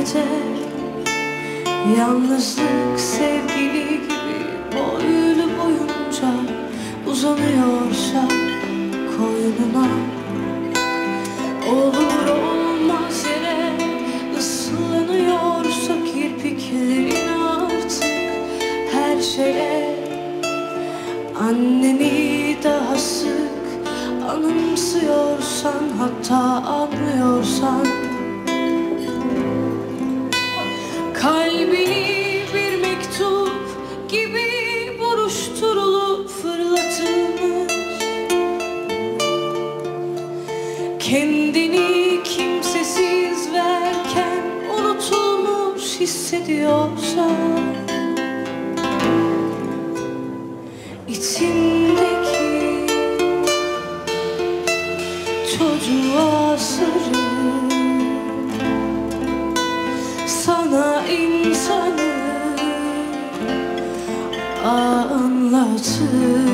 gece Yalnızlık sevgili gibi boylu boyunca uzanıyorsa koynuna Olur olmaz yere ıslanıyorsa kirpiklerin artık her şeye. Anneni daha sık anımsıyorsan hatta anlıyorsan Kalbini bir mektup gibi buruşturulup fırlatılmış. Kendini kimsesiz verken unutulmuş hissediyorsan içindeki çocuğa sarıl. Sana anlatır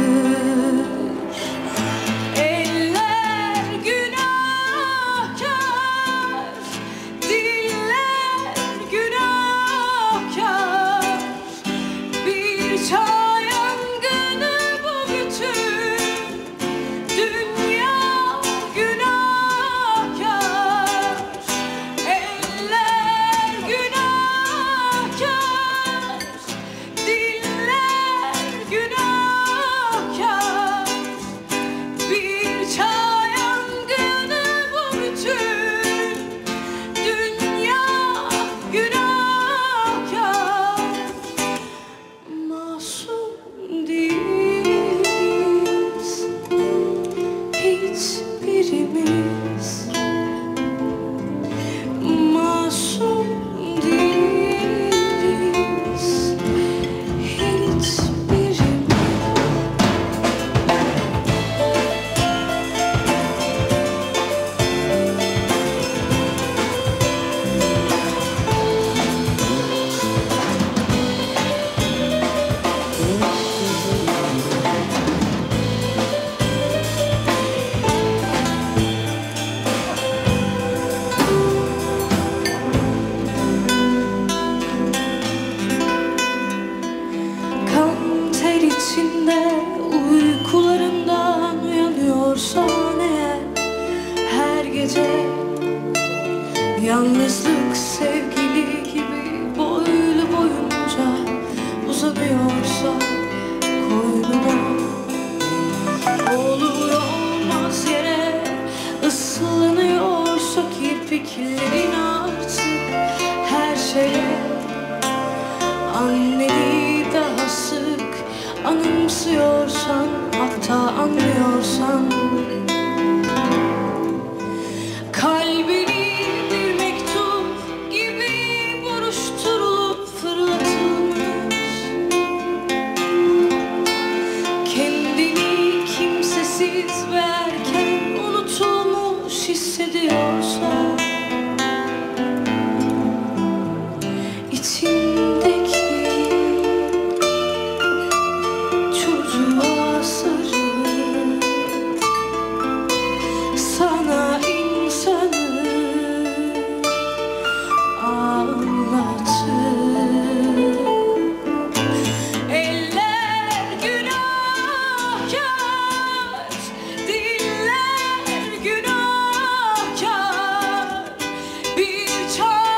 Yalnızlık sevgili gibi boylu boyunca uzanıyorsa koynuna Olur olmaz yere ıslanıyorsa kirpiklerin artık her şeye. Anneni daha sık anımsıyorsan hatta anlıyorsan unutulmuş hissediyorsan return.